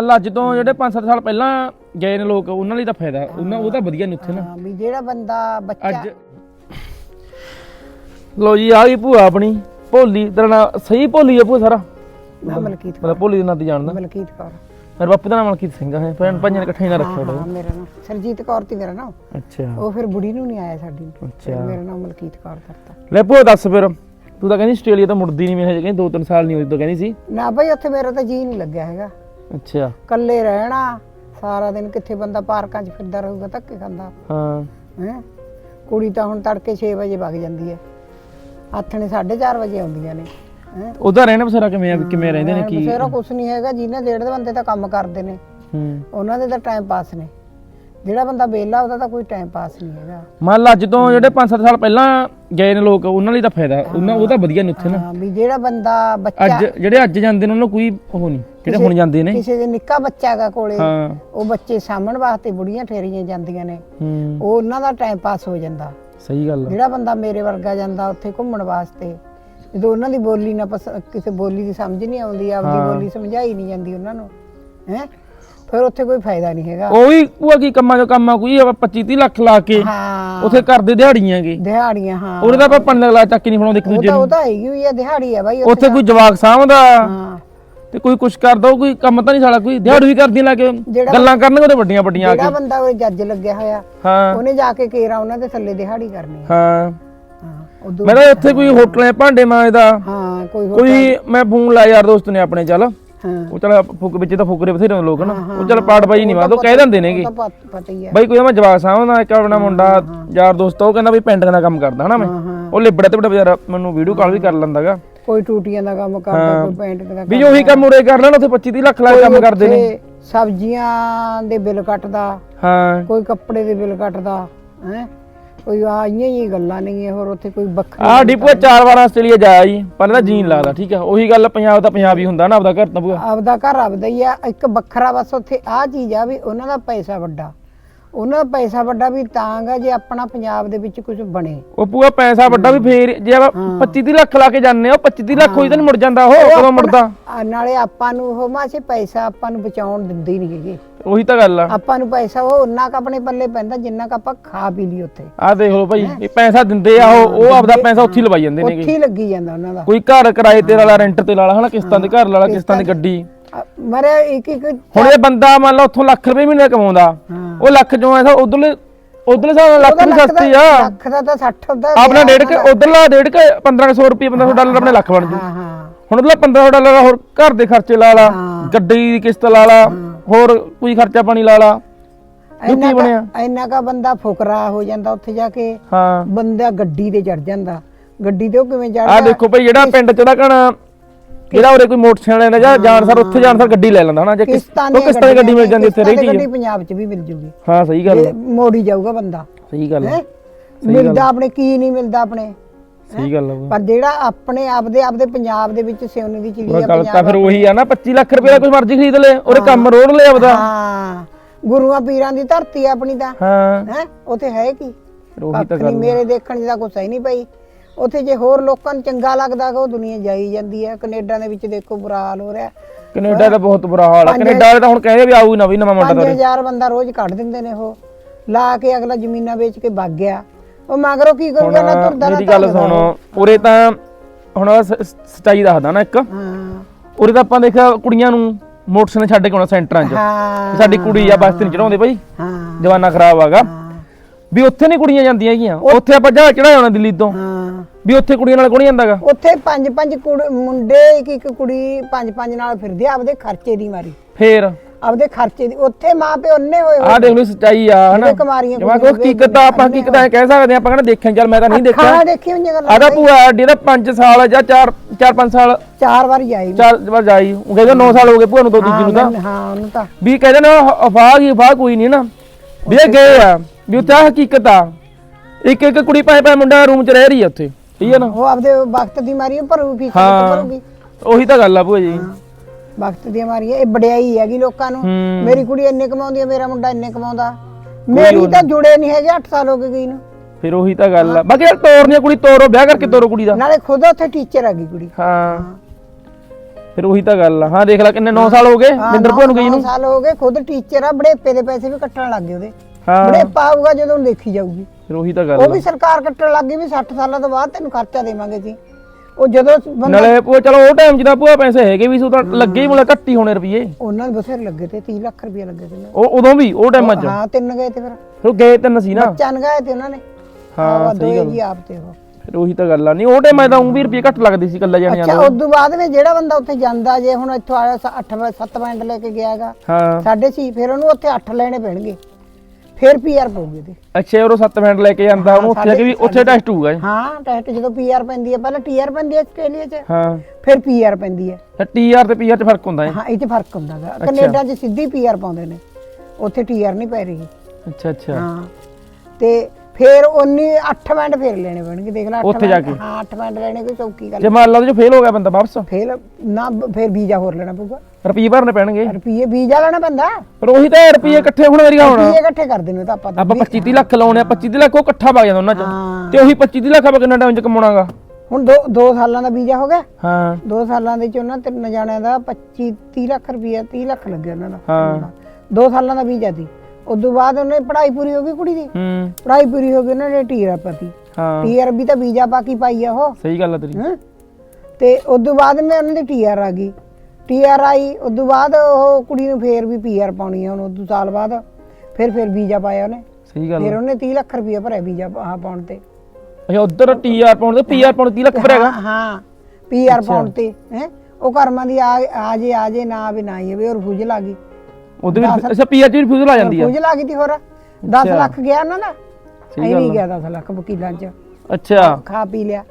ਅੱਲਾ ਅੱਜ ਤੋਂ ਜਿਹੜੇ 5-7 ਸਾਲ ਪਹਿਲਾਂ ਗਏ ਨੇ ਲੋਕ ਉਹਨਾਂ ਲਈ ਤਾਂ ਫਾਇਦਾ। ਉਹਨਾਂ ਉਹ ਤਾਂ ਵਧੀਆ ਨੇ ਉੱਥੇ ਨਾ। ਹਾਂ ਵੀ ਜਿਹੜਾ ਬੰਦਾ ਬੱਚਾ ਅੱਜ ਲੋ ਜੀ ਆ ਗਈ ਭੂਆ ਆਪਣੀ। ਭੋਲੀ ਤੇਰਾ ਨਾਂ ਸਹੀ ਭੋਲੀ ਆ ਭੂਆ ਸਾਰਾ? ਮੈਂ ਮਲਕੀਤ ਮਤਲਬ ਭੋਲੀ ਦੇ ਨਾਂ ਤੇ ਜਾਣਦਾ। ਮਲਕੀਤ ਕੌਰ। ਮੇਰੇ ਬਾਪੂ ਦਾ ਨਾਮ ਮਲਕੀਤ ਸਿੰਘ ਹੈ ਭੈਣ ਭਾਈਆਂ ਨੇ ਇਕੱਠੇ ਹੀ ਨਾ ਰੱਖਿਆ ਹਾਂ ਮੇਰਾ ਨਾਮ ਸਰਜੀਤ ਕੌਰ ਤੀ ਮੇਰਾ ਨਾਮ ਅੱਛਾ। ਉਹ ਫਿਰ ਬੁੜੀ ਨੂੰ ਨਹੀਂ ਆਇਆ ਸਾਡੀ ਨੂੰ। ਫਿਰ ਅੱਛਾ ਮੇਰਾ ਨਾਮ ਮਲਕੀਤ ਕੌਰ ਕਰਤਾ। ਲੈ ਭੂਆ ਦੱਸ ਫਿਰ। ਤੂੰ ਤਾਂ ਕਹਿੰਦੀ ਆਸਟ੍ਰੇਲੀਆ ਤਾਂ ਮੁੜਦੀ ਨਹੀਂ ਮੈਂ ਹਜੇ ਕਹਿੰਦੀ 2-3 ਸਾਲ ਨਹੀਂ ਹੋਈ ਤਾਂ ਕਹਿੰਦੀ ਸੀ। ਨਾ ਭਾਈ ਉੱਥੇ ਮੇਰਾ ਤਾਂ ਜੀ ਨਹੀਂ ਲੱਗਿਆ ਹੈਗਾ। ਅੱਛਾ। ਇਕੱਲੇ ਰਹਿਣਾ ਸਾਰਾ ਦਿਨ ਕਿੱਥੇ ਬੰਦਾ ਪਾਰਕਾਂ 'ਚ ਫਿਰਦਾ ਰਹੂਗਾ ਧੱਕੇ ਖਾਂਦਾ। ਹਾਂ। ਹੈ? ਕੁੜੀ ਤਾਂ ਹੁਣ ਤੜਕੇ 6 ਵਜੇ ਵਗ ਜਾਂਦੀ ਹੈ। ਆਥਣੇ 4:30 ਵਜੇ ਆਉਂਦੀਆਂ ਨੇ। ਹੈ? ਉਹਦਾ ਰਹਿਣਾ ਬਸੇਰਾ ਕਿਵੇਂ ਆ ਕਿਵੇਂ ਰਹਿੰਦੇ ਨੇ ਕੀ? ਬਸੇਰਾ ਕੁਛ ਨਹੀਂ ਹੈਗਾ ਜਿਹਨੇ ਦੇ ਬੰਦੇ ਤਾਂ ਕੰਮ ਕਰਦੇ ਨੇ। ਹੂੰ। ਉਹਨਾਂ ਦੇ ਤਾਂ ਟਾਈਮ ਪਾਸ ਨੇ। ਜਿਹੜਾ ਬੰਦਾ ਵਿਹਲਾ ਉਹਦਾ ਤਾਂ ਕੋਈ ਟਾਈਮ ਪਾਸ ਨਹੀਂ ਹੈਗਾ। ਮੰਨ ਲਾ ਤੋਂ ਜਿਹੜੇ 5-7 ਸਾਲ ਪਹਿਲਾਂ ਗਏ ਨੇ ਲੋਕ ਉਹਨਾਂ ਲਈ ਤਾਂ ਫਾਇਦਾ। ਉਹਨਾਂ ਉਹ ਤਾਂ ਵਧੀਆ ਨੇ ਉੱਥੇ ਨਾ। ਹਾਂ ਵੀ ਜਿਹੜਾ ਬੰਦਾ ਬੱਚਾ ਅੱਜ ਜਿਹੜੇ ਅੱਜ ਜਾਂਦੇ ਨੇ ਉਹਨਾਂ ਨੂੰ ਕੋਈ ਉਹ ਨਹੀਂ ਜਿਹੜੇ ਹੁਣ ਜਾਂਦੇ ਨੇ। ਕਿਸੇ ਦੇ ਨਿੱਕਾ ਬੱਚਾ ਹੈਗਾ ਕੋਲੇ ਹਾਂ। ਉਹ ਬੱਚੇ ਸਾਂਭਣ ਵਾਸਤੇ ਬੁੜੀਆਂ ਠੇਰੀਆਂ ਜਾਂਦੀਆਂ ਨੇ। ਹੂੰ। ਉਹ ਉਹਨਾਂ ਦਾ ਟਾਈਮ ਪਾਸ ਹੋ ਜਾਂਦਾ। ਸਹੀ ਗੱਲ ਆ। ਜਿਹੜਾ ਬੰਦਾ ਮੇਰੇ ਵਰਗਾ ਜਾਂਦਾ ਉੱਥੇ ਘੁੰਮਣ ਵਾਸਤੇ ਜਦੋਂ ਉਹਨਾਂ ਦੀ ਬੋਲੀ ਨਾ ਪਸ- ਕਿਸੇ ਬੋਲੀ ਦੀ ਸਮਝ ਨਹੀਂ ਆਉਂਦੀ ਆਪਦੀ ਹਾਂ। ਬੋਲੀ ਸਮਝਾਈ ਨਹੀਂ ਜਾਂਦੀ ਉਹਨਾਂ ਨੂੰ ਹੈ? ਫਿਰ ਉੱਥੇ ਕੋਈ ਫਾਇਦਾ ਨਹੀਂ ਹੈਗਾ। ਉਹ ਵੀ ਉਹ ਕੀ ਕੰਮਾਂ ਚੋਂ ਕੰਮਾਂ ਕੋਈ 25 ਲੱਖ ਲਾ ਕੇ ਹਾਂ। ਉੱਥੇ ਕਰਦੇ ਦਿਹਾੜੀਆਂਗੇ ਦਿਹਾੜੀਆਂ ਹਾਂ। ਉਹਦੇ ਤਾਂ ਆਪਾਂ ਪੰਨ ਲਾ ਚੱਕ ਹੀ ਨਹੀਂ ਬਣਾਉਂਦੇ ਇੱਕ ਉਹ ਦੂਜੇ ਤਾਂ ਨੂੰ। ਉਹ ਤਾਂ ਹੈਗੀ ਹੋਈ ਆ ਦਿਹਾੜੀ ਆ ਬਾਈ ਉੱਥੇ ਕੋਈ ਜਵਾਕ ਸਾਂਭਦਾ ਹਾਂ। ਤੇ ਕੋਈ ਕੁਛ ਕਰਦਾ ਉਹ ਕੋਈ ਕੰਮ ਤਾਂ ਨਹੀਂ ਸਾਲਾ ਕੋਈ ਦਿਹਾੜੀ ਵੀ ਕਰਦੀਆਂ ਲਾ ਕੇ। ਜਿਹੜਾ- ਗੱਲਾਂ ਕਰਨਗੇ ਉਹਦੇ ਵੱਡੀਆਂ ਵੱਡੀਆਂ ਆ ਜਿਹੜਾ ਕੇ ਬੰਦਾ ਉਹ ਜੱਜ ਲੱਗਿਆ ਹੋਇਆ ਹਾਂ। ਉਹਨੇ ਜਾ ਕੇ ਕੇਰਾ ਉਹਨਾਂ ਦੇ ਥੱਲੇ ਦਿਹਾੜੀ ਕਰਨੀ ਆ। ਹਾਂ। ਹਾਂ ਉਦੋਂ ਮੈਂ ਤਾਂ ਉੱਥੇ ਕੋਈ ਹੋਟਲਾਂ 'ਚ ਭਾਂਡੇ ਮਾਂਜਦਾ। ਹਾਂ ਕੋਈ ਹੋਰ- ਕੋਈ ਮੈਂ ਫੋਨ ਲਾਇਆ ਯਾਰ ਦੋਸਤ ਨੇ ਆਪਣੇ ਚੱਲ। ਹਾਂ ਉਹ ਚੱਲ ਫੁੱਕ ਵਿੱਚ ਤਾਂ ਫੁਕਰੇ ਬਥੇਰੇ ਨੇ ਲੋਕ ਨਾ। ਉਹ ਚੱਲ ਪਾੜ ਬਾਈ ਨਹੀਂ ਮਾਰਦਾ ਉਹ ਕਹਿ ਦਿੰਦੇ ਨੇਗੇ ਉਹ ਤਾਂ ਪਤ- ਪਤਾ ਹੀ ਆ। ਬਾਈ ਕੋਈ ਮੈਂ ਜਵਾਕ ਸਾਹਮਣਾ ਇੱਕ ਆਪਣਾ ਮੁੰਡਾ ਯਾਰ ਦੋਸਤ ਆ, ਉਹ ਕਹਿੰਦਾ ਵੀ ਪਿੰਡ ਦਾ ਕੰਮ ਕਰਦਾ ਹਨਾ ਮੈਂ। ਉਹ ਲਿਬੜਾ ਤੇ ਬੜਾ ਵਿਚਾਰਾ ਮੈਨੂੰ ਵੀਡੀਓ ਕਾਲ ਵੀ ਕਰ ਲੈਂਦਾਗਾ ਕੋਈ ਟੂਟੀਆਂ ਦਾ ਕੰਮ ਕਰਦਾ ਕੋਈ ਪੈਂਟ ਦਾ ਵੀ ਉਹੀ ਕੰਮ ਉਰੇ ਕਰ ਲੈਣ ਉੱਥੇ 25 30 ਲੱਖ ਲਾ ਕੇ ਕੰਮ ਕਰਦੇ ਨੇ। ਸਬਜ਼ੀਆਂ ਦੇ ਬਿੱਲ ਕੱਟਦਾ ਹਾਂ। ਕੋਈ ਕੱਪੜੇ ਦੇ ਬਿੱਲ ਕੱਟਦਾ ਹੈ। ਕੋਈ ਆ ਇਹੀਆਂ ਹੀ ਗੱਲਾਂ ਨਹੀਂ ਹੈ ਹੋਰ ਉੱਥੇ ਕੋਈ ਵੱਖਰੀ ਆ ਡਿਪੂ ਚਾਰ ਵਾਰ ਆਸਟ੍ਰੇਲੀਆ ਜਾਇਆ ਜੀ ਪਰ ਇਹਦਾ ਜੀਨ ਲੱਗਦਾ ਠੀਕ ਆ ਉਹੀ ਗੱਲ ਆ, ਪੰਜਾਬ ਦਾ ਪੰਜਾਬ ਹੁੰਦਾ ਨਾ ਆਪਦਾ ਘਰ ਤਾਂ ਪੂਰਾ ਆਪਦਾ ਘਰ ਆਪਦਾ ਹੀ ਆ ਇੱਕ ਵੱਖਰਾ ਬਸ ਉੱਥੇ ਆ ਚੀਜ਼ ਆ ਵੀ ਉਹਨਾਂ ਦਾ ਪੈਸਾ ਵੱਡਾ। ਉਹਨਾਂ ਦਾ ਪੈਸਾ ਵੱਡਾ ਵੀ ਤਾਂ ਗਾ ਜੇ ਆਪਣਾ ਪੰਜਾਬ ਦੇ ਵਿੱਚ ਕੁਝ ਬਣੇ। ਉਹ ਪੂਰਾ ਪੈਸਾ ਵੱਡਾ ਵੀ ਫੇਰ ਜੇ ਆਪਾਂ 25 30 ਲੱਖ ਲਾ ਕੇ ਜਾਂਦੇ ਆ ਉਹ 25 30 ਲੱਖ ਹੋਈ ਤਾਂ ਮੁੜ ਜਾਂਦਾ ਉਹ ਕਦੋਂ ਮੁੜਦਾ? ਆ ਨਾਲੇ ਆਪਾਂ ਨੂੰ ਉਹ ਮਾਸੇ ਪੈਸਾ ਆਪਾਂ ਨੂੰ ਬਚਾਉਣ ਦਿੰਦੇ ਹੀ ਨਹੀਂ ਹੈਗੇ। ਉਹੀ ਤਾਂ ਗੱਲ ਆ। ਆਪਾਂ ਨੂੰ ਪੈਸਾ ਉਹ ਉਹਨਾਂ ਕ ਆਪਣੇ ਪੱਲੇ ਪੈਂਦਾ ਜਿੰਨਾ ਕ ਆਪਾਂ ਖਾ ਪੀ ਲਈ ਉੱਥੇ। ਆ ਦੇਖ ਲਓ ਭਾਈ ਇਹ ਪੈਸਾ ਦਿੰਦੇ ਆ ਉਹ ਉਹ ਆਪਦਾ ਪੈਸਾ ਉੱਥੇ ਹੀ ਲਵਾਈ ਜਾਂਦੇ ਨੇਗੇ। ਉੱਥੇ ਹੀ ਲੱਗੀ ਜਾਂਦਾ ਉਹਨਾਂ ਦਾ। ਕੋਈ ਘਰ ਕਿਰਾਏ ਤੇ ਵਾਲਾ ਰੈਂਟ ਤੇ ਵਾਲਾ ਹਨਾ ਕਿਸ਼ਤਾਂ ਦੇ ਘਰ ਵਾਲਾ ਕਿਸ਼ਤਾਂ ਦੀ ਗੱਡੀ। ਆ, ਮਰੇ ਇੱਕ ਇੱਕ ਹੁਣ ਇਹ ਬੰਦਾ ਮੰਨ ਲਾ ਉੱਥੋਂ ਲੱਖ ਰੁਪਏ ਮਹੀਨੇ ਕਮਾਉਂਦਾ। ਹਾਂ। ਉਹ ਲੱਖ ਚੋਂ ਐਸਾ ਉਧਰਲੇ ਉਧਰਲੇ ਨਾਲ ਲੱਖ ਉਹਦਾ ਵੀ ਸਸਤੀ ਦਾ- ਆ। ਲੱਖ ਦਾ ਤਾਂ 60 ਦਾ ਆਪਣਾ ਡੇਢ ਕੇ ਉਧਰਲਾ ਡੇਢ ਕੇ 1500 ਰੁਪਏ 1500 ਡਾਲਰ ਆਪਣੇ ਲੱਖ ਬਣ ਜੂ। ਹਾਂ ਹਾਂ। ਹੁਣ ਉਧਰਲਾ 1500 ਡਾਲਰ ਹੋਰ ਘਰ ਦੇ ਖਰਚੇ ਲਾ ਲਾ ਹਾਂ। ਗੱਡੀ ਦੀ ਕਿਸ਼ਤ ਲਾ ਲਾ ਹੋਰ ਕੋਈ ਖਰਚਾ ਪਾਣੀ ਲਾ ਲਾ। ਇੰਨਾ ਕੀ ਬਣਿਆ। ਇੰਨਾ ਕਾ ਬੰਦਾ ਫੁਕਰਾ ਹੋ ਜਾਂਦਾ ਉੱਥੇ ਜਾ ਕੇ। ਹਾਂ। ਬੰਦਾ ਗੱਡੀ ਤੇ ਚੜ ਜਾਂਦਾ। ਗੱਡੀ ਤੇ ਉਹ ਕਿਵੇਂ ਚੜਦਾ ਆ ਦੇਖੋ ਭਾਈ ਜਿਹੜਾ ਪਿੰਡ ਚ ਦਾ ਕਹਣਾ ਜਿਹੜਾ ਉਰੇ ਕੋਈ ਮੋਟਰਸਾਈਕਲ ਲੈਂਦਾ ਜਾਂ ਜਾਣ ਸਰ ਉੱਥੇ ਜਾਣ ਸਰ ਗੱਡੀ ਲੈ ਲੈਂਦਾ ਹਨਾ ਜੇ ਕਿਸ ਕਿਸ਼ਤਾਂ ਉਹ ਕਿਸ਼ਤਾਂ ਦੀ ਗੱਡੀ ਮਿਲ ਜਾਂਦੀ ਉੱਥੇ ਰਹੀ ਦੀ ਚੀਜ਼ ਗੱਡੀ ਪੰਜਾਬ 'ਚ ਵੀ ਮਿਲ ਜੂਗੀ। ਹਾਂ ਸਹੀ ਗੱਲ ਇਹ ਮੋੜੀ ਜਾਊਗਾ ਬੰਦਾ। ਸਹੀ ਗੱਲ ਹੈ? ਮਿਲਦਾ ਆਪਣੇ ਕੀ ਨਹੀਂ ਮਿਲਦਾ ਆਪਣੇ? ਸਹੀ ਗੱਲ ਆ। ਪਰ ਜਿਹੜਾ ਆਪਣੇ ਆਪਦੇ ਆਪਦੇ ਪੰਜਾਬ ਦੇ ਵਿੱਚ ਸਿਉਨੇ ਦੀ ਚਿੜੀ ਆ ਗੱਲ ਤਾਂ ਫਿਰ ਉਹੀ ਆ ਨਾ 25 ਲੱਖ ਰੁਪਏ ਦਾ ਕੋਈ ਮਰਜ਼ੀ ਖਰੀਦ ਲੈ ਉਹਦੇ ਕੰਮ ਰੋੜ ਲੈ ਆਪਦਾ। ਹਾਂ। ਗੁਰੂਆਂ ਪੀਰਾਂ ਦੀ ਧਰਤੀ ਆ ਆਪਣੀ ਤਾਂ। ਹਾਂ। ਹੈ? ਉਥੇ ਹੈ ਕੀ? ਉਹੀ ਤਾਂ ਨਹੀਂ ਮੇਰੇ ਦੇਖਣ ਤਾਂ ਕੁਛ ਹੈ ਨਹੀਂ ਪਈ। ਉਥੇ ਜੇ ਹੋਰ ਲੋਕਾਂ ਨੂੰ ਚੰਗਾ ਲੱਗਦਾ ਗਾ ਉਹ ਦੁਨੀਆ ਜਾਈ ਜਾਂਦੀ ਹੈ ਕੈਨੇਡਾ ਦੇ ਵਿੱਚ ਦੇਖੋ ਬੁਰਾ ਹਾਲ ਹੋ ਰਿਹਾ। ਕੈਨੇਡਾ ਦਾ ਬਹੁਤ ਬੁਰਾ ਹਾਲ ਆ। ਕੈਨੇਡਾ ਵਾਲੇ ਤਾਂ ਹੁਣ ਕਹਿੰਦੇ ਵੀ ਆਊ ਨਾ ਵੀ ਨਵਾਂ ਮੁੰਡਾ ਤਾਂ 5000 ਬੰਦਾ ਰੋਜ਼ ਕੱਢ ਦਿੰਦੇ ਨੇ ਉਹ। ਲਾ ਕੇ ਅਗਲਾ ਜ਼ਮੀਨਾਂ ਵੇਚ ਕੇ ਵਗ ਗਿਆ। ਉਹ ਮਗਰੋਂ ਕੀ ਕਰੂਗਾ ਨਾ ਤੁਰਦਾ ਨਾ ਮੇਰੀ ਗੱਲ। ਸੁਣੋ ਉਰੇ ਤਾਂ ਹੁਣ ਆਹ ਸ- ਸੱਚਾਈ ਦੱਸਦਾ ਨਾ ਇੱਕ। ਹਾਂ। ਉਰੇ ਤਾਂ ਆਪਾਂ ਦੇਖਿਆ ਕੁੜੀਆਂ ਨੂੰ ਮੋਟਰਸਾਈਕਲ ਛੱਡ ਕੇ ਆਉਣਾ ਸੈਂਟਰਾਂ 'ਚ। ਹਾਂ। ਸਾਡੀ ਕੁੜੀ ਆ ਬੱਸ ਤੇ ਨਹੀਂ ਚੜਾਉਂਦੇ ਭਾਈ ਹਾਂ। ਜਵਾਨਾ ਖਰਾਬ ਆਗਾ ਹਾਂ, ਵੀ ਉੱਥੇ ਨਹੀਂ ਕੁੜੀਆਂ ਜਾਂਦੀਆਂ ਹੈਗੀਆਂ। ਉੱਥੇ ਆਪਾਂ ਜਹਾਜ਼ ਚੜਾ ਆਉਣਾ ਦਿੱਲੀ ਤੋਂ। ਹਾਂ। ਵੀ ਉੱਥੇ ਕੁੜੀਆਂ ਨਾਲ ਕੋਣ ਜਾਂਦਾਗਾ? ਉੱਥੇ ਪੰਜ ਪੰਜ ਕੁੜ- ਮੁੰਡੇ ਇੱਕ ਇੱਕ ਕੁੜੀ ਪੰਜ ਪੰਜ ਨਾਲ ਫਿਰਦੇ ਆ ਆਪਦੇ ਖਰਚੇ ਦੀ ਮਾਰੀ। ਫੇਰ? ਆਪਦੇ ਖਰਚੇ ਦੀ। ਉੱਥੇ ਮਾਂ ਪਿਓ ਅੰਨੇ ਹੋਏ ਹੋਏ ਆਹ ਦੇਖ ਲਓ ਸੱਚਾਈ ਆ ਹਨਾ? ਜਿਹੜੇ ਕੁਮਾਰੀਆਂ ਜਮਾ ਕੋਈ ਹਕੀਕਤ ਆ ਆਪਾਂ ਹਕੀਕਤ ਐ ਕਹਿ ਸਕਦੇ ਆ ਆਪਾਂ ਕਹਿੰਦੇ ਦੇਖਿਆ ਚੱਲ ਮੈਂ ਤਾਂ ਨਹੀਂ ਦੇਖਿਆ। ਖਾਣਾ ਦੇਖੀ ਹੋਈਆਂ ਗੱਲਾਂ ਆਦਾ ਭੂਆ ਅੱਡੀ ਦਾ 5 ਸਾਲ ਜਾਂ 4 4 5 ਸਾਲ। ਚਾਰ ਵਾਰੀ ਆਈ। ਚਾਰ ਵਾਰ ਜਾਈ। ਉਹ ਕਹਿੰਦੇ 9 ਸਾਲ ਹੋ ਗਏ ਭੂਆ ਨੂੰ ਦੋ ਦੂਜੀ ਨੂੰ ਤਾਂ। ਹਾਂ ਉਹਨੂੰ ਤਾਂ। ਵੀ ਕਹਿੰਦੇ ਨਾ ਅਫਾਹ ਹੀ ਅਫਾਹ ਕੋਈ ਨਹੀਂ ਨਾ। ਵੀ ਇਹ ਗਏ ਆ ਵੀ ਉੱਥੇ ਆਹ ਹਕੀਕਤ ਆ। ਇੱਕ ਇੱਕ ਕੁੜੀ ਪਾਏ ਪਾਏ ਮੁੰਡਾ ਰੂਮ 'ਚ ਰਹਿ ਰਹੀ ਆ ਉੱਥੇ ਠੀਕ ਹੈ ਨਾ? ਉਹ ਆਪਦੇ ਵਕਤ ਦੀ ਮਾਰੀ ਭਰੂਗੀ? ਹਾਂ। ਭਰੂਗੀ ਉਹੀ ਤਾਂ ਗੱਲ ਆ ਭੂਆ ਜੀ। ਵਕਤ ਦੀ ਮਾਰੀ ਇਹ ਵਡਿਆਈ ਹੈਗੀ ਲੋਕਾਂ ਨੂੰ। ਹੂੰ। ਮੇਰੀ ਕੁੜੀ ਇੰਨੇ ਕਮਾਉਂਦੀ ਹੈ ਮੇਰਾ ਮੁੰਡਾ ਇੰਨੇ ਕਮਾਉਂਦਾ। ਮੇਰੀ ਤਾਂ ਜੁੜੇ ਨਹੀਂ ਹੈਗੇ 8 ਸਾਲ ਹੋ ਗਏ ਗਈ ਨੂੰ। ਫਿਰ ਉਹੀ ਤਾਂ ਗੱਲ ਆ। ਬਾਕੀ ਯਾਰ ਤੋਰਨੀ ਆ ਕੁੜੀ ਤੋਰੋ ਵਿਆਹ ਕਰਕੇ ਤੋਰੋ ਕੁੜੀ ਦਾ। ਨਾਲੇ ਖੁਦ ਉੱਥੇ ਟੀਚਰ ਹੈਗੀ ਕੁੜੀ। ਹਾਂ। ਫਿਰ ਉਹੀ ਤਾਂ ਗੱਲ ਆ। ਹਾਂ ਦੇਖ ਲੈ ਕਿੰਨੇ 9 ਸਾਲ ਹੋ ਗਏ ਹਾਂ, ਭੂਆ ਨੂੰ ਨੌ- ਗਈ ਨੌ। ਨੂੰ ਸਾਲ ਹੋ ਗਏ ਖੁਦ ਟੀਚਰ ਆ ਬੜੇਪੇ ਦੇ ਪੈਸੇ ਵੀ ਕੱਟਣ ਲੱਗ ਗਏ ਉਹਦੇ। ਹਾਂ। ਬੜੇਪਾ ਆਊਗਾ ਜਦੋਂ ਦੇਖੀ ਜਾਊਗੀ। ਫਿਰ ਉਹੀ ਤਾਂ ਗੱਲ ਉਹ ਆ। ਵੀ ਸਰਕਾਰ ਕੱਟਣ ਲੱਗ ਗਈ ਵੀ 60 ਸਾਲਾਂ ਤੋਂ ਬਾਅਦ ਤੈਨੂੰ ਖਰਚਾ ਦੇਵਾਂਗੇ ਜੀ ਉਹ ਜਦੋਂ ਬੰਦਾ ਨਾਲੇ ਭੂਆ ਚਲੋ ਉਹ ਟਾਈਮ ਜਿਹਦਾ ਭੂਆ ਪੈਸੇ ਹੈਗੇ ਵੀ ਸੀ ਤਾਂ ਲੱਗੇ ਹੀ ਮੁਲੇ ਘੱਟੀ ਹੋਣੇ ਰੁਪਏ ਉਹਨਾਂ ਦੇ ਬਥੇਰੇ ਲੱਗੇ ਤੇ 30 ਲੱਖ ਰੁਪਏ ਲੱਗੇ ਤੇ ਉਹਨਾਂ ਉਹ ਉਦੋਂ ਵੀ ਉਹ ਟਾਈਮਾਂ 'ਚ। ਹਾਂ ਤਿੰਨ ਗਏ ਤੇ ਫਿਰ। ਫਿਰ ਉਹ ਗਏ ਤਿੰਨ ਸੀ ਨਾ। ਨਗਾਏ ਤੇ ਉਹਨਾਂ ਨੇ। ਹਾਂ ਸਹੀ ਗੱਲ। ਜੀ ਆਪ ਤੇ ਉਹ। ਫਿਰ ਉਹੀ ਤਾਂ ਗੱਲ ਆ। ਨਹੀਂ ਉਹ ਟਾਈਮਾਂ ਤਾਂ ਉਹ ਵੀ ਰੁਪਏ ਘੱਟ ਲੱਗਦੇ ਸੀ ਕੱਲਾ ਜਾਣਿਆਂ ਅੱਛਾ ਦਾ ਉਸ ਤੋਂ ਬਾਅਦ ਵਿੱਚ ਜਿਹੜਾ ਬੰਦਾ ਉੱਥੇ ਜਾਂਦਾ ਜੇ ਹੁਣ ਇੱਥੋਂ ਆਇਆ 8 7 ਮਿੰਟ ਲੈ ਕੇ ਗਿਆਗਾ। ਹਾਂ। ਸਾਢੇ ਛੇ ਫਿਰ ਉਹਨੂੰ ਉੱਥੇ 8 ਲੈਣੇ ਪੈਣਗੇ। ਫਿਰ ਪੀਆਰ ਪਊਗੀ ਤੇ ਅੱਛਾ ਉਹ 7 ਮਿੰਟ ਲੈ ਕੇ ਜਾਂਦਾ ਉਹਨੂੰ ਉੱਥੇ ਕੇ ਵੀ ਉੱਥੇ ਟੈਸਟ ਹੋਊਗਾ। ਹਾਂ ਟੈਸਟ ਜਦੋਂ ਪੀਆਰ ਪੈਂਦੀ ਹੈ ਪਹਿਲਾਂ ਟੀਆਰ ਪੈਂਦੀ ਹੈ ਆਸਟ੍ਰੇਲੀਆ 'ਚ। ਹਾਂ। ਫਿਰ ਪੀਆਰ ਪੈਂਦੀ ਹੈ ਤੇ ਟੀਆਰ ਤੇ ਪੀਆਰ 'ਚ ਫ਼ਰਕ ਹੁੰਦਾ ਹੈ। ਹਾਂ ਇਹ 'ਚ ਫ਼ਰਕ ਹੁੰਦਾ ਗਾ ਕੈਨੇਡਾ 'ਚ ਸਿੱਧੀ ਪੀਆਰ ਪਾਉਂਦੇ ਨੇ। ਉੱਥੇ ਟੀਆਰ ਨਹੀਂ ਪੈ ਰਹੀ। ਅੱਛਾ ਅੱਛਾ। ਹਾਂ। ਤੇ ਫਿਰ ਉਨੀ 8 ਮਿੰਟ ਫਿਰ ਲੈਣੇ ਪੈਣਗੇ ਦੇਖ ਲੈ ਅੱਠ ਉੱਥੇ ਜਾ ਮਿੰਟ- ਕੇ। ਹਾਂ 8 ਮਿੰਟ ਲੈਣੇ ਕੋਈ ਚੌਕੀ ਗੱਲ ਜੇ ਮੰਨ ਲਾ ਜੋ ਫੇਲ ਹੋ ਗਿਆ ਬੰਦਾ ਵਾਪਸ। ਫਿਰ ਨਾ ਫਿਰ ਵੀਜ਼ਾ ਹੋਰ ਲੈਣਾ ਪਊਗਾ। ਰੁਪਏ ਭਰਨੇ ਪੈਣਗੇ। ਰੁਪਈਏ ਵੀਜ਼ਾ ਲੈਣਾ ਪੈਂਦਾ। ਪਰ ਉਹੀ ਤਾਂ ਰੁਪਏ ਇਕੱਠੇ ਹੁਣ ਮੇਰੀ ਹੁਣ। ਰੁਪਈਏ ਇਕੱਠੇ ਕਰ ਦੇਣੇ ਤਾਂ ਆਪਾਂ ਤਾਂ। ਆਪਾਂ 25 30 ਲੱਖ ਲਾਉਣੇ ਆ 25 30 ਲੱਖ ਉਹ ਇਕੱਠਾ ਪਾ ਜਾਂਦਾ ਉਹਨਾਂ 'ਚ। ਹਾਂ। ਤੇ ਉਹੀ 25 30 ਲੱਖ ਆਪਾਂ ਕਿੰਨਾ ਟਾਈਮ 'ਚ ਕਮਾਉਣਾਗਾ? ਹੁਣ ਦੋ ਦੋ ਸਾਲਾਂ ਦਾ ਵੀਜ਼ਾ ਹੋ ਗਿਆ? ਹਾਂ। ਦੋ ਸਾਲਾਂ ਦੇ ਚ ਉਹਨਾਂ ਤਿੰਨ ਜਾਣਿਆਂ ਦਾ 25 30 ਲੱਖ ਰੁਪਈਆ 30 ਲੱਖ ਲੱਗਿਆ ਉਹਨਾਂ ਦਾ ਹਾਂ। ਦੋ ਸਾਲਾਂ ਦਾ ਵੀਜ਼ਾ ਸੀ। ਉਦੋਂ ਬਾਅਦ ਉਹਨੇ ਪੜ੍ਹਾਈ ਪੂਰੀ ਹੋ ਗਈ ਕੁੜੀ ਦੀ। ਹੂੰ। ਪੜ੍ਹਾਈ ਪੂਰੀ ਹੋ ਗਈ ਉਹਨਾਂ ਨੇ ਟੀਆਰ ਪਾਤੀ ਹਾਂ। ਟੀਆਰ ਵੀ ਤਾਂ ਵੀਜ਼ਾ ਪਾ ਕੇ ਪਾਈ ਆ ਉਹ। ਸਹੀ ਗੱਲ ਆ ਤੇਰੀ। ਹੈਂ? ਤੇ ਉਦੋਂ ਬਾਅਦ ਮੈਂ ਉਹਨਾਂ ਦੀ ਟੀਆਰ ਆ ਗਈ। ਟੀਆਰ ਆਈ ਉਦੋਂ ਬਾਅਦ ਉਹ ਕੁੜੀ ਨੂੰ ਫੇਰ ਵੀ ਪੀਆਰ ਪਾਉਣੀ ਆ ਹੁਣ ਉਦੋਂ ਸਾਲ ਬਾਅਦ ਫਿਰ ਫਿਰ ਵੀਜ਼ਾ ਪਾਇਆ ਉਹਨੇ। ਸਹੀ ਗੱਲ ਫਿਰ ਆ। ਉਹਨੇ 30 ਲੱਖ ਰੁਪਇਆ ਭਰਿਆ ਵੀਜ਼ਾ ਆ ਪਾਉਣ ਤੇ। ਅੱਛਾ ਉਧਰ ਟੀਆਰ ਪਾਉਣ ਤੇ ਪੀਆਰ ਪਾਉਣ 30 ਲੱਖ ਭਰੇਗਾ ਹਾਂ, ਹਾਂ। ਪੀਆਰ ਪਾਉਣ ਤੇ ਹੈ? ਉਹ ਕਰਮਾਂ ਦੀ ਆ ਆ ਜੇ ਆ ਜੇ ਨਾ ਵੀ ਨਾ ਹੀ ਵੀ ਉਹ ਰਿਫਿਊਜ਼ਲ ਆ ਗਈ। ਉਹਦੇ ਵੀ ਅੱਛਾ ਪੀਆਰ 'ਚ ਰਿਫਿਊਜ਼ਲ ਆ ਜਾਂਦੀ ਆ। ਆ ਗਈ ਤੀ ਹੋਰ। 10 ਲੱਖ ਗਿਆ ਉਹਨਾਂ ਦਾ ਸਹੀ ਐ ਨਹੀਂ ਗਿਆ 10 ਲੱਖ ਵਕੀਲਾਂ ਚ। ਅੱਛਾ। ਖਾ ਪੀ ਲਿਆ।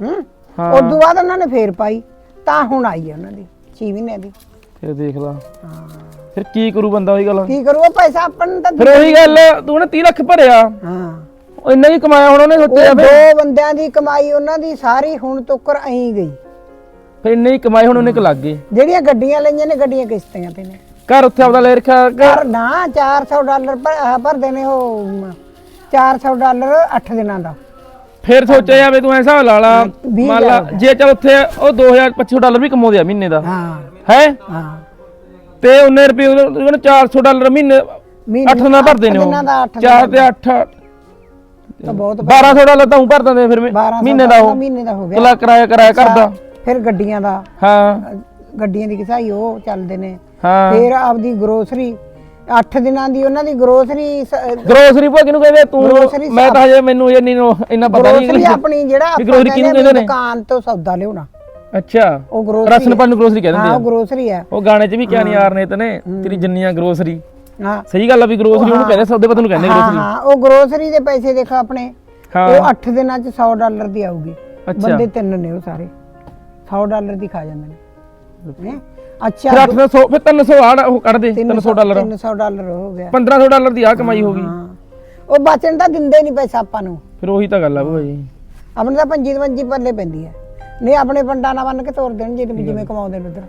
ਹੂੰ? ਹਾਂ। ਉਦੋਂ ਬਾਅਦ ਉਹਨਾਂ ਨੇ ਫੇਰ ਪਾਈ ਤਾਂ ਹੁਣ ਆਈ ਹੈ ਉਹਨਾਂ ਦੀ 6 ਮਹੀਨੇ ਦੀ। ਫਿਰ ਦੇਖ ਲਾ। ਹਾਂ। ਫਿਰ ਕੀ ਕਰੂ ਬੰਦਾ ਉਹੀ ਗੱਲ? ਕੀ ਕਰੂ ਉਹ ਪੈਸਾ ਆਪਾਂ ਨੂੰ ਤਾਂ ਫਿਰ ਉਹੀ ਗੱਲ ਤੂੰ ਉਹਨੇ 30 ਲੱਖ ਭਰਿਆ। ਹਾਂ। ਉਹ ਇੰਨਾ ਹੀ ਕਮਾਇਆ ਹੁਣ ਉਹਨੇ ਸੋਚਿਆ ਉਹ ਦੋ ਬੰਦਿਆਂ ਦੀ ਕਮਾਈ ਉਹਨਾਂ ਦੀ ਸਾਰੀ ਹੁਣ ਤੋਕਰ ਐਂ ਗਈ। ਫਿਰ ਇੰਨੇ ਹੀ ਕਮਾਏ ਹੁਣ ਉਹਨੇ ਕਿ ਲੱਗ ਗਏ ਜਿਹੜੀਆਂ ਗੱਡੀਆਂ ਲਈਆਂ ਨੇ ਗੱਡੀਆਂ ਕਿਸ਼ਤੀਆਂ ਤੇ ਨੇ। ਘਰ ਉੱਥੇ ਆਪਦਾ ਲੈ ਰੱਖਿਆ ਘਰ- ਪਰ ਨਾ 400 ਡਾਲਰ ਪਰ ਆਹ ਭਰਦੇ ਨੇ ਉਹ ਮ, 400 ਡਾਲਰ 8 ਦਿਨਾਂ ਦਾ। ਫਿਰ ਸੋਚਿਆ ਜਾਵੇ ਤੂੰ ਐਸਾ ਲਾ ਲਾ ਵੀਹ ਮੰਨ ਲਾ ਜੇ ਚੱਲ ਉੱਥੇ ਉਹ 2025 ਡਾਲਰ ਵੀ ਕਮਾਉਂਦੇ ਆ ਮਹੀਨੇ ਦਾ। ਹਾਂ। ਹੈ? ਹਾਂ। ਤੇ ਉਹਨੇ ਰੁਪਏ ਉਹਨੇ 400 ਡਾਲਰ ਮਹੀਨੇ ਮਹੀਨੇ 8 ਨਾਲ ਭਰਦੇ ਨੇ ਉਹ। ਦਿਨਾਂ ਦਾ ਅੱਠ 4 ਤੇ 8 ਤਾਂ ਬਹੁਤ 1200 ਡਾਲਰ ਤਾਂ ਉਹ ਭਰ ਦਿੰਦੇ ਫਿਰ ਮਹੀ- 1200 ਮਹੀਨੇ ਦਾ ਉਹ। ਮਹੀਨੇ ਦਾ ਹੋ ਗਿਆ। ਕਿਲਾ ਕਿਰਾਇਆ ਕਿਰਾਇਆ ਕਰਦਾ। ਫਿਰ ਗੱਡੀਆਂ ਦਾ। ਹਾਂ। ਗੱਡੀਆਂ ਦੀ ਕਿਸਾਈ ਉਹ ਚੱਲਦੇ ਨੇ। ਹਾਂ। ਫਿਰ ਆਪਦੀ ਗਰੋਸਰੀ 8 ਦਿਨਾਂ ਦੀ ਉਹਨਾਂ ਦੀ ਗਰੋਸਰੀ ਗਰੋਸਰੀ ਭਾ ਕਿਹਨੂੰ ਕਹਿੰਦੇ ਤੂੰ ਮੈਂ ਤਾਂ ਹਜੇ ਮੈਨੂੰ ਇਹ ਨਹੀਂ ਇੰਨਾ ਪਤਾ ਨਹੀਂ। ਗਰੋਸਰੀ ਆਪਣੀ ਜਿਹੜਾ grocery ਕਿਹਨੂੰ ਕਹਿੰਦੇ ਕਹਿੰਦੇ ਆ ਨੇ? ਦੁਕਾਨ ਤੋਂ ਸੌਦਾ ਲਿਆਉਣਾ। ਅੱਛਾ। ਉਹ ਗਰੋਸਰੀ ਰਸਨ ਪੰਨ ਗਰੋਸਰੀ ਕਹਿ ਹਾਂ ਦਿੰਦੇ ਉਹ ਗਰੋਸਰੀ ਹੈ। ਆ ਉਹ ਗਾਣੇ 'ਚ ਵੀ ਕਿਆ ਨਹੀਂ ਯਾਰ ਨੇ ਤਨੇ ਤੇਰੀ ਜਿੰਨੀਆਂ ਗਰੋਸਰੀ ਹਾਂ। ਸਹੀ ਗੱਲ ਆ ਵੀ ਗਰੋਸਰੀ ਉਹਨੂੰ ਕਹਿੰਦੇ ਸੌਦੇ ਪਤ ਨੂੰ ਕਹਿੰਦੇ ਹਾਂ ਗਰੋਸਰੀ ਹਾਂ ਉਹ ਗਰੋਸਰੀ ਦੇ ਪੈਸੇ ਦੇਖੋ ਆਪਣੇ। ਹਾਂ। ਉਹ 8 ਦਿਨਾਂ ਚ 100 ਡਾਲਰ ਦੀ ਆਊਗੀ। ਬੰਦੇ ਤਿੰਨ ਨੇ ਉਹ ਸਾਰੇ। 100 ਡਾਲਰ ਦੀ ਖਾ ਜਾਂਦੇ ਨੇ। ਹੈਂ? ਅੱਛਾ ਫਿਰ 800 ਫਿਰ 300 ਆੜ ਉਹ ਕੱਢ ਦੇ 300 ਡਾਲਰ। 300 ਡਾਲਰ ਹੋ ਗਿਆ। 1500 ਡਾਲਰ ਦੀ ਆ ਕਮਾਈ ਹੋ ਗਈ। ਹਾਂ। ਉਹ ਬਚਣ ਤਾਂ ਦਿੰਦੇ ਨਹੀਂ ਪੈਸਾ ਆਪਾਂ ਨੂੰ। ਫਿਰ ਉਹੀ ਤਾਂ ਗੱਲ ਆ ਭੂਆ ਜੀ। ਆਪਣੇ ਤਾਂ ਪੰਜੀ ਪੰਜੀ ਪੱਲੇ ਪੈਂਦੀ ਹੈ ਨਹੀਂ ਆਪਣੇ ਪੰਡਾਂ ਨਾਲ ਬੰਨ ਕੇ ਤੋੜ ਦੇਣ ਜਿਵੇਂ ਜਿਵੇਂ ਕਮਾਉਂਦੇ ਨੇ ਉਧਰ।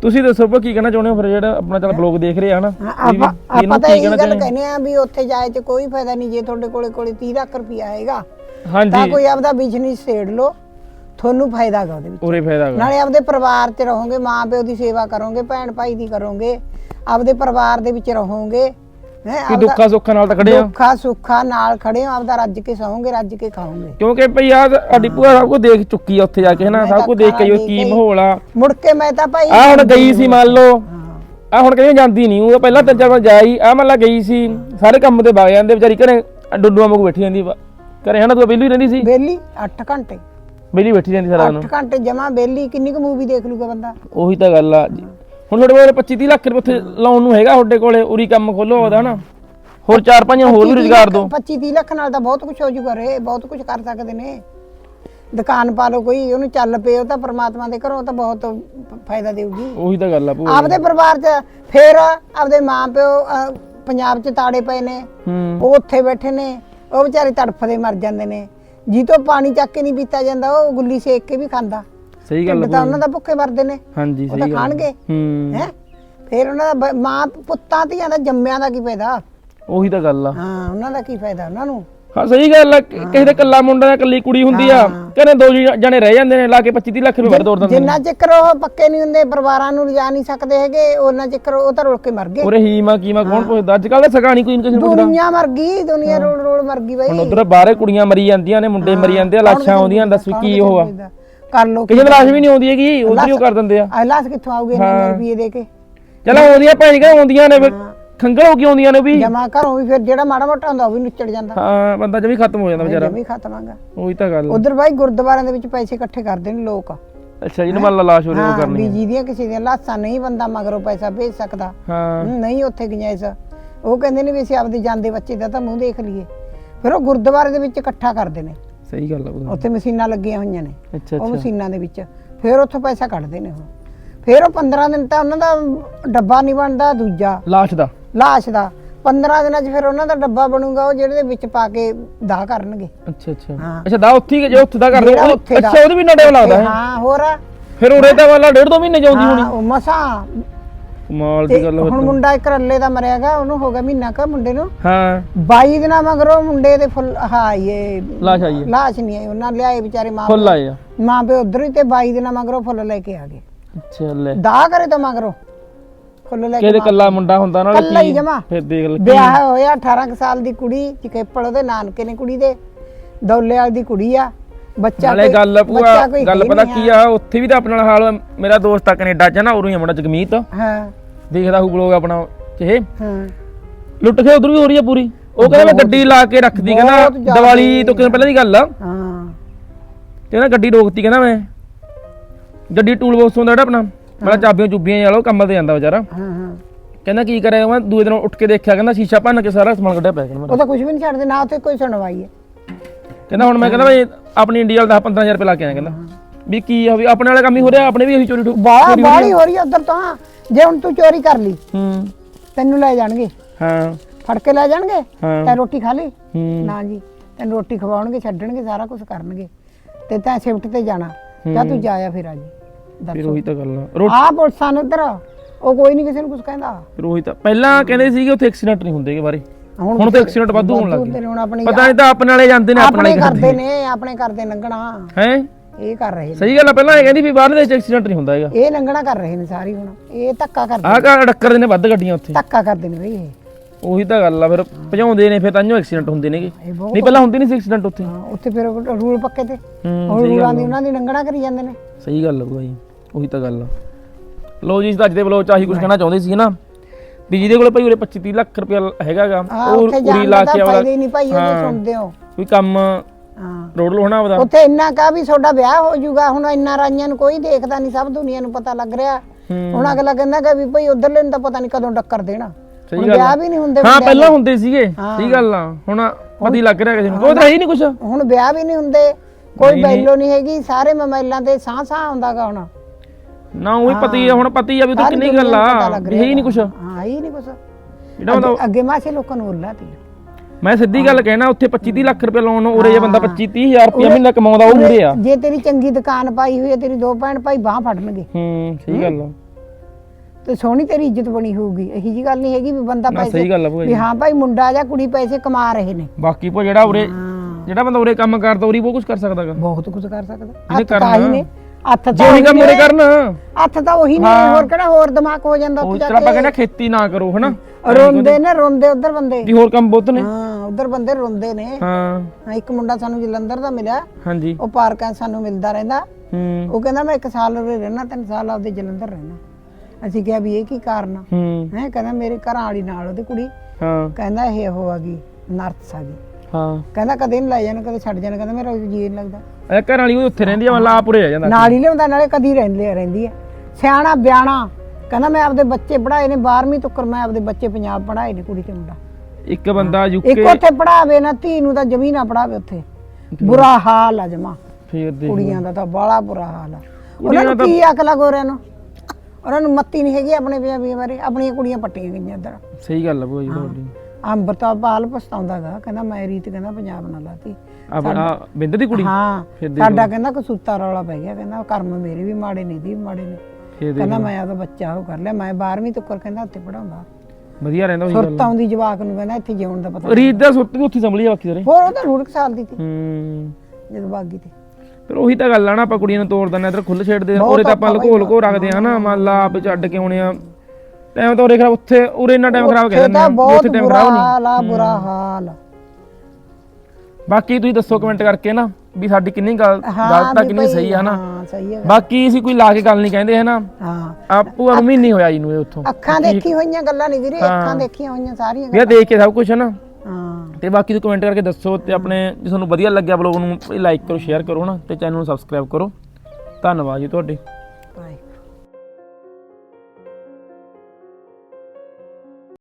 ਤੁਸੀਂ ਦੱਸੋ ਭਾ ਕੀ ਕਹਿਣਾ ਚਾਹੁੰਦੇ ਹੋ? ਫਿਰ ਜਿਹੜਾ ਆਪਣਾ ਚੱਲ ਬਲੌਗ ਦੇਖ ਰਹੇ ਆ ਆਪਾਂ ਵੀ- ਵੀ ਆਪਾਂ ਇਹਨੂੰ ਤਾਂ ਕੀ ਇਹ ਕਹਿਣਾ ਗੱਲ ਚਾਹੁੰਦੇ? ਕਹਿੰਦੇ ਆ ਵੀ ਉੱਥੇ ਜਾਏ ਤੇ ਕੋਈ ਫਾਇਦਾ ਨਹੀਂ ਜੇ ਤੁਹਾਡੇ ਕੋਲੇ ਕੋਲੇ 30 ਲੱਖ ਰੁਪਇਆ ਆਏਗਾ ਤਾਂ ਹਾਂਜੀ ਕੋਈ ਆਪਦਾ ਬਿਜ਼ਨਸ ਛੇੜ ਲਓ। ਤੁਹਾਨੂੰ ਫਾਇਦਾ ਹੈਗਾ ਉਹਦੇ ਵਿੱਚ। ਉਰੇ ਫਾਇਦਾ ਹੈਗਾ ਨਾਲੇ ਆਪਦੇ ਪਰਿਵਾਰ 'ਚ ਰਹੋਗੇ ਮਾਂ ਪਿਓ ਦੀ ਸੇਵਾ ਕਰੋਗੇ ਭੈਣ ਭਾਈ ਦੀ ਕਰੋਗੇ ਆਪਦੇ ਪਰਿਵਾਰ ਦੇ ਵਿੱਚ ਰਹੋਗੇ ਹੈ ਕਿ ਦੁੱਖਾਂ ਸੁੱਖਾਂ ਨਾਲ ਤਾਂ ਖੜੇ ਆ ਦੁੱਖਾ ਸੁੱਖਾ ਨਾਲ ਖੜੇ ਹੋ ਆਪਦਾ ਰੱਜ ਕੇ ਸੌਂਗੇ ਰੱਜ ਕੇ ਖਾਓਗੇ। ਕਿਉਂਕਿ ਭਈ ਆ ਸਾਡੀ ਭੂਆ ਸਭ ਕੁਝ ਦੇਖ ਚੁੱਕੀ ਆ ਉੱਥੇ ਜਾ ਕੇ ਹਨਾ? ਸਭ ਕੁਝ ਦੇਖ ਕੇ ਉਹ ਕੀ ਮਾਹੌਲ ਆ। ਮੁੜ ਕੇ ਮੈਂ ਤਾਂ ਭਾਈ ਆ ਹੁਣ ਗਈ ਸੀ ਮੰਨ ਲਓ। ਆ ਹੁਣ ਕਹਿੰਦੀ ਜਾਂਦੀ ਨਹੀਂ ਉਹ ਪਹਿਲਾਂ ਤਿੰਨ ਚਾਰ ਵਾਰ ਜਾਈ ਆ ਮੰਨ ਲਾ ਗਈ ਸੀ। ਸਾਰੇ ਕੰਮ ਤੇ ਵਗ ਜਾਂਦੇ ਵਿਚਾਰੀ ਘਰੇ ਡੁੱਡੂਆਂ ਵਾਂਗੂ ਬੈਠੀ ਰਹਿੰਦੀ। ਘਰੇ ਹਨਾ? ਤੂੰ ਬੇਲੀ ਰਹਿੰਦੀ ਸੀ? ਬੇਲੀ 8 ਘੰਟੇ। ਬੇਲੀ ਬੈਠੀ ਰਹਿੰਦੀ ਸਾਰਾ ਦਿਨ। 8 ਘੰਟੇ ਜਮਾ ਬੇਲੀ ਕਿੰਨੀ ਕੁ ਮੂਵੀ ਦੇਖ ਲੂਗਾ ਬੰਦਾ? ਉਹੀ ਤਾਂ ਗੱਲ ਆ। ਜੀ। ਹੁਣ ਤੁਹਾਡੇ ਕੋਲ 25 30 ਲੱਖ ਰੁਪਏ ਉੱਥੇ ਲਾਉਣ ਨੂੰ ਹੈਗਾ ਤੁਹਾਡੇ ਕੋਲੇ ਉਰੀ ਕੰਮ ਖੋਲੋ ਉਹਦਾ ਹਨਾ? ਹੋਰ ਚਾਰ ਪੰਜ ਹੋਰ ਵੀ ਰੁਜ਼ਗਾਰ ਦਿਓ 25 30 ਲੱਖ ਨਾਲ ਤਾਂ ਬਹੁਤ ਕੁਝ ਹੋ ਜੂਗਾ ਰੇ ਬਹੁਤ ਕੁਝ ਕਰ ਸਕਦੇ ਨੇ। ਦੁਕਾਨ ਪਾ ਲਓ ਕੋਈ ਉਹਨੂੰ ਚੱਲ ਪਏ ਉਹ ਤਾਂ ਪ੍ਰਮਾਤਮਾ ਦੇ ਘਰੋਂ ਤਾਂ ਬਹੁਤ ਫਾਇਦਾ ਦੇਊਗੀ। ਉਹੀ ਤਾਂ ਗੱਲ ਆ ਭੂਆ ਆਪਦੇ ਪਰਿਵਾਰ 'ਚ ਫਿਰ ਆਪਦੇ ਮਾਂ ਪਿਓ ਪੰਜਾਬ 'ਚ ਤਾੜੇ ਪਏ ਨੇ। ਉਹ ਉੱਥੇ ਬੈਠੇ ਨੇ ਉਹ ਵਿਚਾਰੇ ਤੜਫਦੇ ਮਰ ਜਾਂਦੇ ਨੇ। ਜੀ ਤੋਂ ਪਾਣੀ ਚੱਕ ਕੇ ਨਹੀਂ ਪੀਤਾ ਜਾਂਦਾ ਉਹ ਗੁੱਲੀ ਸੇਕ ਕੇ ਵੀ ਖਾਂਦਾ। ਸਹੀ ਗੱਲ ਢਿੱਡ ਤਾਂ ਉਹਨਾਂ ਦਾ ਭੁੱਖੇ ਮਰਦੇ ਨੇ। ਹਾਂਜੀ ਉਹ ਸਹੀ ਤਾਂ ਗੱਲ। ਖਾਣਗੇ। ਹੂੰ। ਹੈ? ਫਿਰ ਉਹਨਾਂ ਦਾ ਬ- ਮਾਂ ਪੁੱਤਾਂ ਧੀਆਂ ਦਾ ਜੰਮਿਆਂ ਦਾ ਕੀ ਫਾਇਦਾ? ਉਹੀ ਤਾਂ ਗੱਲ ਆ। ਹਾਂ ਉਹਨਾਂ ਦਾ ਕੀ ਫਾਇਦਾ ਉਹਨਾਂ ਨੂੰ? ਹਾਂ ਸਹੀ ਗੱਲ ਆ ਕਿ- ਕਿਸੇ ਦੇ ਕੱਲਾ ਮੁੰਡਾ ਜਾਂ ਕੱਲੀ ਕੁੜੀ ਹੁੰਦੀ ਆ ਕਹਿੰਦੇ ਦੋ ਜੀ- ਜਣੇ ਰਹਿ ਜਾਂਦੇ ਨੇ ਲਾ ਕੇ 25 30 ਲੱਖ ਰੁਪਏ ਤੋੜ ਦਿੰਦੇ ਨੇ। ਜਿੰਨਾ ਚਿਕਰ ਉਹ ਪੱਕੇ ਨਹੀਂ ਹੁੰਦੇ ਪਰਿਵਾਰਾਂ ਨੂੰ ਲਿਜਾ ਨਹੀਂ ਸਕਦੇ ਹੈਗੇ ਉਹਨਾਂ ਚਿਕਰ ਉਹ ਤਾਂ ਰੁਲ ਕੇ ਮਰ ਗਏ। ਉਰੇ ਹੀਮਾ ਕੀਮਾ ਕੌਣ ਪੁੱਛਦਾ? ਅੱਜ ਕੱਲ ਤਾਂ ਸਗਾ ਨਹੀਂ ਕੋਈ ਕਿਸੇ ਨੂੰ ਪੁੱਛਦਾ। ਦੁਨੀਆ ਮਰ ਗਈ ਦੁਨੀਆ ਰੋਲ ਰੋਲ ਮਰ ਗਈ ਬਈ। ਹੁਣ ਉਧਰ ਬਾਹਰੇ ਕੁੜੀਆਂ ਮਰੀ ਜਾਂਦੀਆਂ ਨੇ ਮੁੰਡੇ ਮਰੀ ਜਾਂਦੇ ਆ ਲਾਸ਼ਾਂ ਆਉਂਦੀਆਂ ਦੱਸ ਵੀ ਕੀ ਉਹ ਆ। ਕਰ ਲੋ ਕਿਸੇ ਦੀ ਲਾਸ਼ ਵੀ ਨਹੀਂ ਆਉਂਦੀ ਹੈਗੀ ਉਧਰ ਹੀ ਉਹ ਕਰ ਦਿੰਦੇ ਆ। ਅਲਾਸ ਕਿੱਥੋਂ ਆਉਗੇ ਨੇ ਰੁਪਏ ਦੇ ਕੇ? ਚਲੋ ਆਉਂਦੀਆਂ ਭੈਣ ਕਹਿੰਦੇ ਆਉਂਦੀਆਂ ਨੇ ਫਿਰ। ਖੰਗਲ ਹੋ ਕੇ ਆਉਂਦੀਆਂ ਨੇ ਵੀ। ਜਮਾ ਘਰੋਂ ਵੀ ਫਿਰ ਜਿਹੜਾ ਮਾੜਾ ਮੋਟਾ ਹੁੰਦਾ ਉਹ ਵੀ ਨੁੱਚੜ ਜਾਂਦਾ। ਹਾਂ ਬੰਦਾ ਜਮੀ ਖਤਮ ਹੋ ਜਾਂਦਾ ਵਿਚਾਰਾ। ਜਮੀ ਖਤਮਾਂਗਾ ਉਹੀ ਤਾਂ ਗੱਲ। ਉਧਰ ਬਾਈ ਗੁਰਦੁਆਰਿਆਂ ਦੇ ਵਿੱਚ ਪੈਸੇ ਇਕੱਠੇ ਕਰਦੇ ਨੇ ਲੋਕ। ਅੱਛਾ ਜਿਹਨੂੰ ਮੰਨ ਲਾ ਲਾਸ਼ ਉਰੇ ਉਹ ਹਾਂ ਕਰਨੀ ਵੀ ਜਿਹਦੀਆਂ ਕਿਸੇ ਦੀਆਂ ਲਾਸਾਂ ਨਹੀਂ ਬੰਦਾ ਮਗਰੋਂ ਪੈਸਾ ਭੇਜ ਸਕਦਾ। ਹਾਂ। ਨਹੀਂ ਉੱਥੇ ਗੁੰਜਾਇਸ਼ ਉਹ ਕਹਿੰਦੇ ਨੇ ਵੀ ਅਸੀਂ ਆਪਦੇ ਜਾਂਦੇ ਬੱਚੇ ਦਾ ਤਾਂ ਮੂੰਹ ਦੇਖ ਲਈਏ। ਫਿਰ ਉਹ ਗੁਰਦੁਆਰੇ ਦੇ ਵਿੱਚ ਇਕੱਠਾ ਕਰਦੇ ਨੇ। ਸਹੀ ਗੱਲ ਆ। ਉੱਥੇ ਮਸ਼ੀਨਾਂ ਲੱਗੀਆਂ ਹੋਈਆਂ ਨੇ। ਅੱਛਾ ਉਹ ਮਸ਼ੀਨਾਂ ਦੇ ਵਿੱਚ। ਫਿਰ ਉੱਥੋਂ ਪੈਸਾ ਕੱਢਦੇ ਨੇ ਉਹ। ਫਿਰ ਉਹ 15 ਦਿਨ ਤਾਂ ਉਹਨਾਂ ਦਾ ਡੱਬਾ ਨਹੀਂ ਬਣਦਾ ਦੂਜਾ। ਲਾਸ਼ ਦਾ। ਲਾਸ਼ ਦਾ। 15 ਦਿਨਾਂ 'ਚ ਫਿਰ ਉਹਨਾਂ ਦਾ ਡੱਬਾ ਬਣੂਗਾ ਉਹ ਜਿਹੜੇ ਦੇ ਵਿੱਚ ਪਾ ਕੇ ਦਾਹ ਕਰਨਗੇ। ਅੱਛਾ ਅੱਛਾ। ਹਾਂ। ਅੱਛਾ ਦਾ ਉੱਥੇ ਹੀ ਜੇ ਉੱਥੇ ਦਾ ਕਰਦੇ ਜਿਹੜਾ ਉਹ- ਉੱਥੇ ਦਾ- ਅੱਛਾ ਉਹਦੇ ਵੀ ਨਾ ਟਾਈਮ ਲੱਗਦਾ ਹੈ? ਹਾਂ ਹੋਰ ਫਿਰ ਉਰੇ ਤਾਂ ਵਾਲਾ ਡੇਢ ਦੋ ਮਹੀਨੇ ਜਾਉਂਦੀ ਹੋਣੀ ਹਾਂ, ਉਹ ਮਸਾ। ਕਮਾਲ ਦੀ ਗੱਲ ਹੁਣ ਮੁੰਡਾ ਇੱਕ ਰੱਲੇ ਦਾ ਮਰਿਆਗਾ ਉਹਨੂੰ ਹੋ ਗਿਆ ਮਹੀਨਾ ਕਾ ਮੁੰਡੇ ਨੂੰ। ਹਾਂ। 22 ਦਿਨਾਂ ਮਗਰੋਂ ਮੁੰਡੇ ਦੇ ਫੁੱਲ ਹਾਂ ਇਹ ਲਾਸ਼ ਆਈ ਹੈ ਲਾਸ਼ ਨਹੀਂ ਆਈ ਉਹਨਾਂ ਲਿਆਏ ਵਿਚਾਰੇ ਮਾਂ ਫੁੱਲ ਆਏ ਆ। ਮਾਂ ਪਿਓ ਉਧਰ ਹੀ ਤੇ 22 ਦਿਨਾਂ ਮਗਰੋਂ ਫੁੱਲ ਲੈ ਕੇ ਆ ਗਏ। ਅੱਛਾ ਲੈ। ਦਾ ਕਰੇ ਤਾਂ ਮਗਰੋਂ। ਫੁੱਲ ਲੈ ਕੇ ਕਿਹਦੇ ਕੱਲਾ ਮੁੰਡਾ ਹੁੰਦਾ ਨਾਲ ਕੱਲਾ ਹੀ ਜਮਾ। ਫਿਰ ਦੇਖ ਲੈ ਵਿਆਹ ਹੋਇਆ 18 ਕੁ ਸਾਲ ਦੀ ਕੁੜੀ ਚਕੇਪਲ ਉਹਦੇ ਨਾਨਕੇ ਨੇ ਕੁੜੀ ਦੇ ਦੌਲੇ ਵਾਲੀ ਦੀ ਕੁੜੀ ਆ। ਬੱਚਾ ਨਾਲੇ ਗੱਲ ਪੂਆ ਗੱਲ ਪਤਾ ਕੀ ਆ। ਉੱਥੇ ਵੀ ਤਾਂ ਆਪਣੇ ਹਾਲ ਮੇਰਾ ਦੋਸਤ ਆ ਕੈਨੇਡਾ ਚ ਨਾ ਉਰੋਂ ਹੀ ਮੁੰਡਾ ਜਗਮੀਤ। ਹਾਂ। ਦੇਖਦਾ ਹੂ ਬਲੋਗ ਆਪਣਾ ਇਹ। ਹਾਂ। ਲੁੱਟ ਕੇ ਉਧਰ ਵੀ ਹੋ ਰਹੀ ਆ ਪੂਰੀ। ਉਹ ਕਹਿੰਦਾ ਮੈਂ ਗੱਡੀ ਲਾ ਕੇ ਰੱਖਦੀ ਕਹਿੰਦਾ ਦੀਵਾਲੀ ਤੋਂ ਕਿੰਨੇ ਪਹਿਲਾਂ ਦੀ ਗੱਲ ਆ। ਹਾਂ। ਕਹਿੰਦਾ ਗੱਡੀ ਰੋਕਤੀ ਕਹਿੰਦਾ ਮੈਂ। ਗੱਡੀ ਟੂਲ ਬਾਕਸ ਹੁੰਦਾ ਜਿਹੜਾ ਆਪਣਾ। ਮੇਰਾ ਚਾਬੀਆਂ ਚੁੱਬੀਆਂ ਵਾਲਾ ਉਹ ਕੰਮ ਤੇ ਜਾਂਦਾ ਵਿਚਾਰਾ। ਹਾਂ ਹਾਂ। ਕਹਿੰਦਾ ਕੀ ਕਰਿਆ ਮੈਂ? ਦੂਏ ਦਿਨ ਉੱਠ ਕੇ ਦੇਖਿਆ ਕਹਿੰਦਾ ਸ਼ੀਸ਼ਾ ਭੰਨ ਕੇ ਸਾਰਾ ਸਮਾਨ ਕੱਢਿਆ ਪਿਆ ਕਹਿੰਦਾ ਉਹ ਤਾਂ ਕੁਝ ਵੀ ਨਹੀਂ ਛੱਡਦੇ ਨਾ ਉੱਥੇ ਕੋਈ ਸੁਣਵਾਈ ਹੈ। ਕਹਿੰਦਾ ਹੁਣ ਮੈਂ ਕਹਿੰਦਾ ਬਈ ਆਪਣੀ ਇੰਡੀਆ ਵਾਲਾ 10 15000 ਰੁਪਏ ਲਾ ਕੇ ਆਇਆ ਕਹਿੰਦਾ। ਵੀ ਕੀ ਆ ਵੀ ਆਪਣੇ ਵਾਲਾ ਕੰਮ ਹੀ ਹੋ ਰਿਹਾ ਆਪਣੇ ਵੀ ਇਹੀ ਚੋਰੀ ਠੋ ਬਾਹਲਾ ਬਾਹਲੀ ਹੋ ਰਹੀ ਹੈ ਉਧਰ ਤਾਂ। ਜੇ ਹੁਣ ਤੂੰ ਚੋਰੀ ਕਰ ਲਈ ਹੂੰ। ਤੈਨੂੰ ਲੈ ਜਾਣਗੇ। ਹਾਂ। ਫੜ ਕੇ ਲੈ ਜਾਣਗੇ? ਹਾਂ। ਤੈਂ ਰੋਟੀ ਖਾ ਲਈ? ਹੂੰ। ਨਾ ਜੀ ਤੈਨੂੰ ਰੋਟੀ ਖਵਾਉਣਗੇ ਛੱਡਣਗੇ ਸਾਰਾ ਕੁਝ ਕਰਨਗੇ। ਤੇ ਤੈਂ ਸ਼ਿਫਟ ਤੇ ਜਾਣਾ। ਜਾਂ ਤੂੰ ਜਾਇਆ ਫਿਰ ਆ ਜੀ ਦੱਸ ਫਿਰ ਉਹੀ ਤਾਂ ਗੱਲ ਆ। ਰੋ ਆ ਪੁਲਿਸਾਂ ਨੇ ਉਧਰ ਉਹ ਕੋਈ ਨਹੀਂ ਕਿਸੇ ਨੂੰ ਕੁਝ ਕਹਿੰਦਾ। ਫਿਰ ਉਹੀ ਤਾਂ ਪਹਿਲਾਂ ਕਹਿੰਦੇ ਸੀਗੇ ਉੱਥੇ ਐਕਸੀਡੈਂਟ ਨਹੀਂ ਹੁੰਦੇ ਕਿ ਬਾਰੇ। ਹੁਣ ਤਾਂ ਐਕਸੀਡੈਂਟ ਵਾਧੂ ਹੋਣ ਲੱਗ ਗਏ। ਪਤਾ ਨਹੀਂ ਤਾਂ ਆਪਣੇ ਵਾਲੇ ਜਾਂਦੇ ਨੇ ਆਪਣੇ ਆਪਣੇ ਕਰਦੇ ਨੇ ਆਪਣੇ ਕਰਦੇ ਲੰਘਣਾ। ਹੈ? ਇਹ ਕਰ ਰਹੇ ਨੇ। ਸਹੀ ਗੱਲ ਆ ਪਹਿਲਾਂ ਇਹ ਕਹਿੰਦੀ ਵੀ ਬਾਹਰਲੇ ਦੇਸ਼ ਐਕਸੀਡੈਂਟ ਨਹੀਂ ਹੁੰਦਾ ਹੈਗਾ। ਇਹ ਲੰਘਣਾ ਕਰ ਰਹੇ ਨੇ ਸਾਰੀ ਹੁਣ। ਇਹ ਧੱਕਾ ਕਰਦੇ ਆਹ ਕਾ ਟੱਕਰ ਨੇ ਵੱਧ ਗੱਡੀਆਂ ਉੱਥੇ। ਧੱਕਾ ਕਰਦੇ ਨੇ ਬਈ ਇਹ। ਉਹੀ ਤਾਂ ਗੱਲ ਆ ਫਿਰ ਭਜਾਉਂਦੇ ਨੇ ਫਿਰ ਤਾਂ ਐਕਸੀਡੈਂਟ ਹੁੰਦੇ ਨੇਗੇ। ਨਹੀਂ ਪਹਿਲਾਂ ਹੁੰਦੀ ਨਹੀਂ ਸੀ ਐਕਸੀਡੈਂਟ ਉੱਥੇ। ਹਾਂ, ਉੱਥੇ ਫਿਰ ਰੂਲ ਪੱਕੇ ਤੇ। ਰੂਲਾਂ ਦੀ ਉਹਨਾਂ ਦੀ ਲੰਘਣਾ ਕਰੀ ਜਾਂਦੇ ਨੇ। ਸਹੀ ਗੱਲ ਆ ਭਾਈ ਉਹੀ ਤਾਂ ਗੱਲ ਆ। ਲੋ ਜੀ ਅੱਜ ਦੇ ਬਲੋ ਚਾਹੀ ਕੁਝ ਕਹਿਣਾ ਚਾਹੁੰਦੇ ਸੀ ਨਾ ਵੀ ਜਿਹਦੇ ਕੋਲੇ ਭਾਈ ਉਰੇ 25 30 ਲੱਖ ਰੁਪਇਆ ਹੈਗਾਗਾ ਉਹ ਉਰੀ ਲਾ ਕੇ ਹੀ ਨਹੀਂ ਭਾਈ ਉਹਦੇ ਸੁਣਦੇ ਹੋ। ਕੋਈ ਕੰਮ ਹਾਂ। ਰੋਡ ਲੋਣਾ ਉਹਦਾ ਉੱਥੇ ਇੰਨਾ ਕਾ ਵੀ ਤੁਹਾਡਾ ਵਿਆਹ ਹੋ ਜਾਊਗਾ ਹੁਣ ਇੰਨਾ ਰਾਈਆਂ ਨੂੰ ਕੋਈ ਦੇਖਦਾ ਨਹੀਂ ਸਭ ਦੁਨੀਆ ਨੂੰ ਪਤਾ ਲੱਗ ਰਿਹਾ। ਹੁਣ ਅਗਲਾ ਕਹਿੰਦਾ ਕਿ ਵੀ ਭਾਈ ਉਧਰਲੇ ਨੂੰ ਤਾਂ ਪਤਾ ਨਹੀਂ ਕਦੋਂ ਟੱਕਰ ਦੇਣਾ। ਸਹੀ ਗੱਲ। ਵਿਆਹ ਵੀ ਨਹੀਂ ਹੁੰਦੇ ਹਾਂ ਪਹਿਲਾਂ ਹੁੰਦੇ ਸੀਗੇ। ਸਹੀ ਗੱਲ ਆ। ਹੁਣ ਪਤੀ ਲੱਗ ਰਿਹਾ ਕਿਸੇ ਨੂੰ। ਕੋਈ ਤਾਂ ਹੈ ਨਹੀਂ ਦੇ। ਹੁਣ ਵਿਆਹ ਵੀ ਨਹੀਂ ਹੁੰਦੇ ਕੋਈ ਬੈਲੋ ਨਹੀਂ ਹੈਗੀ ਸਾਰੇ ਮੋਬਾਈਲਾਂ ਤੇ ਸਾਹ ਸਾਹ ਆਉਂਦਾਗਾ ਹੁਣ। ਨਾ ਉਹ ਪਤੀ ਆ ਹੁਣ ਪਤੀ ਆ ਵੀ ਸਾਰੀ ਕਿੰਨੀ ਗੱਲ ਆ? ਵੀ ਹੈ ਹੀ ਨਹੀਂ ਕੁਛ। ਹਾਂ ਹੀ ਨਹੀਂ ਕੁਛ। ਜਿਹੜਾ ਮਤਲਬ ਅੱਗੇ- ਮਾਸੇ ਲੋਕਾਂ ਨੂੰ ਉੱਲਾ ਤੀ ਮੈਂ ਸਿੱਧੀ ਗੱਲ ਕਹਿਣਾ ਉੱਥੇ 25 30 ਲੱਖ ਰੁਪਏ ਲਾਉਣ ਨੂੰ ਉਰੇ ਜੇ ਬੰਦਾ 25 30 ਹਜ਼ਾਰ ਰੁਪਏ ਮਹੀਨਾ ਕਮਾਉਂਦਾ ਉਹ ਮੂਰੇ ਆ। ਜੇ ਤੇਰੀ ਚੰਗੀ ਦੁਕਾਨ ਪਾਈ ਹੋਈ ਹੈ ਤੇਰੀ ਦੋ ਭੈਣ ਭਾਈ ਬਾਹ ਫੜਨਗੇ। ਹੂੰ ਸਹੀ ਗੱਲ ਆ। ਤੇ ਸੋਹਣੀ ਤੇਰੀ ਇੱਜ਼ਤ ਬਣੀ ਹੋਊਗੀ। ਇਹੀ ਜੀ ਗੱਲ ਨਹੀਂ ਹੈਗੀ ਵੀ ਬੰਦਾ ਪੈਸੇ ਵੀ ਹਾਂ ਭਾਈ ਮੁੰਡਾ ਜਾਂ ਕੁੜੀ ਪੈਸੇ ਕਮਾ ਰਹੇ ਨੇ। ਬਾਕੀ ਭੋ ਜਿਹੜਾ ਉਰੇ ਹਾਂ। ਜਿਹੜਾ ਬੰਦਾ ਉਰੇ ਕੰਮ ਕਰਦਾ ਉਰੀ ਉਹ ਕੁਝ ਕਰ ਸਕਦਾਗਾ। ਬਹੁਤ ਕੁਝ ਕਰ ਸਕਦਾ। ਹੱਥ ਤਾਂ। ਹੀ ਨੇ। ਹੱਥ ਤਾਂ ਉਹੀ ਕੰਮ ਨੇ, ਕਰਨ। ਹੱਥ ਤਾਂ ਉਹੀ ਨੇ ਹੋਰ ਕਿਹੜਾ ਹੋਰ ਦਿਮਾਗ ਹੋ ਜਾਂਦਾ ਚਲ ਜਾ ਆਪਾਂ ਕਹਿੰਦੇ ਖੇਤੀ ਨਾ ਕਰੋ ਹਨਾ? ਰੋਂਦੇ ਨੇ ਰੋਂਦੇ ਉਧਰ ਬੰਦੇ। ਵੀ ਹੋਰ ਕੰਮ ਬਹੁਤ ਨੇ। ਹਾਂ ਉਧਰ ਬੰਦੇ ਰੋਂਦੇ ਨੇ। ਹਾਂ। ਹਾਂ, ਇੱਕ ਮੁੰਡਾ ਸਾਨੂੰ ਜਲੰਧਰ ਦਾ ਮਿਲਿਆ। ਹਾਂਜੀ। ਉਹ ਪਾਰਕਾਂ 'ਚ ਸਾਨੂੰ ਮਿਲਦਾ ਰਹਿੰਦਾ। ਹੂੰ। ਉਹ ਕਹਿੰਦਾ ਮੈਂ ਇੱਕ ਸਾਲ ਉਰੇ ਰਹਿਣਾ ਤਿੰਨ ਸਾਲ ਆਪਦੇ ਜਲੰਧਰ ਰਹਿਣਾ। ਅਸੀਂ ਕਿਹਾ ਵੀ ਇਹ ਕੀ ਕਾਰਨ ਹੂੰ। ਹੈ ਕਹਿੰਦਾ ਮੇਰੇ ਘਰਾਂ ਵਾਲੀ ਨਾਲ ਉਹਦੀ ਕੁੜੀ। ਹਾਂ। ਕਹਿੰਦਾ ਇਹ ਉਹ ਆ ਗਈ ਨਰਸ ਆ ਗਈ। ਹਾਂ। ਕਹਿੰਦਾ ਕਦੇ ਨਹੀਂ ਲੈ ਜਾਣਾ ਕਦੇ ਛੱਡ ਜਾਣਾ ਕਹਿੰਦਾ ਮੇਰਾ ਜੀ ਨਹੀਂ ਲੱਗਦਾ। ਇਹ ਘਰ ਵਾਲੀ ਉਹ ਉੱਥੇ ਰਹਿੰਦੀ ਆ ਮਤਲਬ ਆਪ ਉਰੇ ਆ ਜਾਂਦਾ। ਨਾਲ ਹੀ ਲਿਆਉਂਦਾ ਨਾਲੇ ਕਦੀ ਰਹਿੰਦੀ ਰਹਿੰਦੀ ਹੈ ਸਿਆਣਾ ਬਿਆਣਾ। ਕਹਿੰਦਾ ਮੈਂ ਆਪਦੇ ਬੱਚੇ ਪੜਾਏ ਨੇ 12ਵੀਂ ਤੱਕ ਮੈਂ ਆਪਦੇ ਬੱਚੇ ਪੰਜਾਬ ਪੜਾਏ ਨੇ ਕੁੜੀ ਤੇ ਮੁੰਡਾ ਇੱਕ ਬੰਦਾ ਇੱਕ ਯੂਕੇ ਉੱਥੇ ਪੜਾਵੇ ਨਾ ਧੀ ਨੂੰ ਤਾਂ ਜ਼ਮੀਨ ਨਾ ਪੜਾਵੇ ਉੱਥੇ। ਬੁਰਾ ਹਾਲ ਆ ਜਮਾ। ਫੇਰ ਦੇ ਕੁੜੀਆਂ ਦਾ ਤਾਂ ਬੜਾ ਬੁਰਾ ਹਾਲ ਆ। ਉਹਨਾਂ ਨੂੰ ਕੀ ਅਕਲ ਆ ਗੋਰਿਆਂ ਨੂੰ? ਉਹਨਾਂ ਨੂੰ ਮੱਤੀ ਨਹੀਂ ਹੈਗੀ ਆਪਣੇ ਪੰਜਾਬੀਆਂ ਬਾਰੇ ਆਪਣੀਆਂ ਕੁੜੀਆਂ ਪੱਟੀਆਂ ਗਈਆਂ ਇੱਧਰ। ਸਹੀ ਗੱਲ ਆ ਭੂਆ ਜੀ ਤੁਹਾਡੀ ਅੰਬਰਤਾਪਾਲ ਪਛਤਾਉਂਦਾਗਾ ਕਹਿੰਦਾ ਮੈਂ ਰੀਤ ਕਹਿੰਦਾ ਪੰਜਾਬ ਨਾਲ ਲਾਤੀ। ਆਪਣਾ ਬਿੰਦ ਦੀ ਕੁੜੀ? ਹਾਂ ਫਿਰ ਦੇਖ ਸਾਡਾ ਕਹਿੰਦਾ ਕਸੂਤਾ ਰੌਲਾ ਪੈ ਗਿਆ ਕਹਿੰਦਾ ਕਰਮ ਮੇਰੇ ਵੀ ਮਾੜੇ ਨਹੀਂ ਦੀ ਮਾੜੇ ਨੇ। ਫੇਰ ਕਹਿੰਦਾ ਮੈਂ ਆਦਾ ਬੱਚਾ ਉਹ ਕਰ ਲਿਆ ਮੈਂ 12ਵੀਂ ਤੱਕ ਕਹਿੰਦਾ ਉੱਥੇ ਪੜਾਉਂਦਾ ਵਧੀਆ ਰਹਿੰਦਾ ਉਹੀ ਗੱਲ। ਸੁਰਤ ਜਵਾਕ ਨੂੰ ਕਹਿੰਦਾ ਇੱਥੇ ਜਿਉਣ ਦਾ ਪਤਾ ਰੀਤ ਦਾ ਵੀ ਉੱਥੇ ਸੰਭਲੀ ਆ ਬਾਕੀ ਸਾਰੇ। ਹੋਰ ਉਹ ਤਾਂ ਰੂੜਕ ਸਾਲ ਦੀ ਸੀ ਹੂੰ। ਜਦੋਂ ਬਾਗੀ ਤੇ। ਫਿਰ ਉਹੀ ਤਾਂ ਗੱਲ ਆ ਨਾ ਆਪਾਂ ਕੁੜੀਆਂ ਨੂੰ ਤੋੜ ਦਿੰਦੇ ਇਧਰ ਖੁੱਲ ਛੇੜਦੇ ਆ ਉਰੇ ਤਾਂ ਆਪਾਂ ਲਕੋ ਲਕੋ ਰੱਖਦੇ ਆ ਨਾ ਮੰਨ ਲਾ ਆਪ ਛੱਡ ਕੇ ਆਉਣੇ ਆ। ਟਾਈਮ ਤਾਂ ਉਰੇ ਖਰਾਬ ਉੱਥੇ ਉਰੇ ਇੰਨਾ ਟਾਈਮ ਖਰਾਬ ਉੱਥੇ ਤਾਂ ਵੀ ਬਹੁਤ ਬੁਰਾ ਹਾਲ ਆ ਬੁਰਾ ਹਾਲ। ਬਾਕੀ ਤੁਸੀਂ ਦੱਸੋ ਕਮੈਂਟ ਕਰਕੇ ਨਾ ਵੀ ਸਾਡੀ ਕਿੰਨੀ ਗੱਲ ਗਲਤ ਵੀ ਕਿੰਨੀ ਸਹੀ ਆ ਨਾ ਹਾਂ ਸਹੀ ਹੈ ਬਾਕੀ ਅਸੀਂ ਕੋਈ ਲਾ ਕੇ ਗੱਲ ਨਹੀਂ ਕਹਿੰਦੇ ਹੈ ਨਾ ਹਾਂ। ਆਪੂ ਆ ਮਹੀਨੇ ਹੋਇਆ ਜੀ ਨੂੰ ਇਹ ਉੱਥੋਂ। ਅੱਖਾਂ ਦੇਖੀ ਹੋਈਆਂ ਗੱਲਾਂ ਨਹੀਂ ਵੀਰੇ ਅੱਖਾਂ ਦੇਖੀਆਂ ਹੋਈਆਂ ਸਾਰੀਆਂ ਵੀ ਇਹ ਦੇਖ ਕੇ ਸਭ ਕੁਝ ਹੈ ਨਾ ਹਾਂ। ਤੇ ਬਾਕੀ ਤੁਸੀਂ ਕਮੈਂਟ ਕਰਕੇ ਦੱਸੋ ਤੇ ਆਪਣੇ ਜੇ ਤੁਹਾਨੂੰ ਵਧੀਆ ਲੱਗਿਆ ਬਲੌਗ ਨੂੰ ਲਾਈਕ ਕਰੋ ਸ਼ੇਅਰ ਕਰੋ ਨਾ ਤੇ ਚੈਨਲ ਨੂੰ ਸਬਸਕ੍ਰਾਈਬ ਕਰੋ। ਧੰਨਵਾਦ ਜੀ ਤੁਹਾਡੇ।